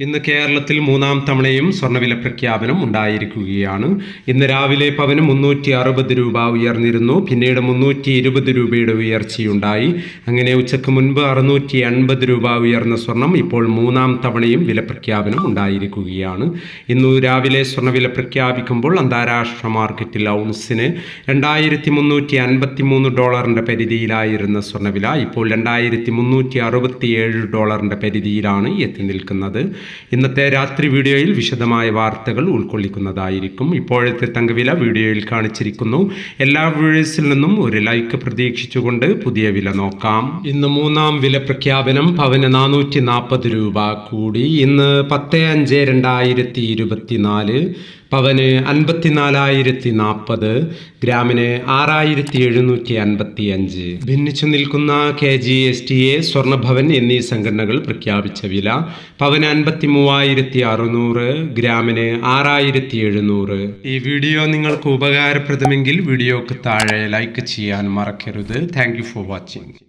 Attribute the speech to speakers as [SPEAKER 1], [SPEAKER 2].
[SPEAKER 1] ഇന്ന് കേരളത്തിൽ മൂന്നാം തവണയും സ്വർണവില പ്രഖ്യാപനം ഉണ്ടായിരിക്കുകയാണ്. ഇന്ന് രാവിലെ പവന് മുന്നൂറ്റി അറുപത് രൂപ ഉയർന്നിരുന്നു. പിന്നീട് മുന്നൂറ്റി ഇരുപത് രൂപയുടെ ഉയർച്ചയുണ്ടായി. അങ്ങനെ ഉച്ചയ്ക്ക് മുൻപ് അറുന്നൂറ്റി എൺപത് രൂപ ഉയർന്ന സ്വർണം ഇപ്പോൾ മൂന്നാം തവണയും വില പ്രഖ്യാപനം ഉണ്ടായിരിക്കുകയാണ്. ഇന്ന് രാവിലെ സ്വർണവില പ്രഖ്യാപിക്കുമ്പോൾ അന്താരാഷ്ട്ര മാർക്കറ്റിൽ ഔൺസിന് രണ്ടായിരത്തി മുന്നൂറ്റി അൻപത്തി മൂന്ന് ഡോളറിന്റെ പരിധിയിലായിരുന്ന സ്വർണവില ഇപ്പോൾ രണ്ടായിരത്തി മുന്നൂറ്റി അറുപത്തി ഏഴ് ഡോളറിന്റെ പരിധിയിലാണ് എത്തി നിൽക്കുന്നത്. ഇന്നത്തെ രാത്രി വീഡിയോയിൽ വിശദമായ വാർത്തകൾ ഉൾക്കൊള്ളിക്കുന്നതായിരിക്കും. ഇപ്പോഴത്തെ തങ്കവില വീഡിയോയിൽ കാണിച്ചിരിക്കുന്നു. എല്ലാ വ്യൂഴേഴ്സിൽ നിന്നും ഒരു ലൈക്ക് പ്രതീക്ഷിച്ചുകൊണ്ട് പുതിയ വില നോക്കാം. ഇന്ന് മൂന്നാം വില പ്രഖ്യാപനം പവന് നാനൂറ്റി നാൽപ്പത് രൂപ കൂടി. ഇന്ന് പത്ത് അഞ്ച് രണ്ടായിരത്തി പവന് അൻപത്തിനാലായിരത്തി നാൽപ്പത് ഗ്രാമിന് ആറായിരത്തി എഴുന്നൂറ്റി അൻപത്തി അഞ്ച് ഭിന്നിച്ചു നിൽക്കുന്ന K G S T A Swarnabhavan എന്നീ സംഘടനകൾ പ്രഖ്യാപിച്ച വില പവന് അൻപത്തി മൂവായിരത്തി അറുന്നൂറ് ഗ്രാമിന് ആറായിരത്തി എഴുന്നൂറ് ഈ വീഡിയോ നിങ്ങൾക്ക് ഉപകാരപ്രദമെങ്കിൽ വീഡിയോക്ക് താഴെ ലൈക്ക് ചെയ്യാൻ മറക്കരുത്. Thank for watching.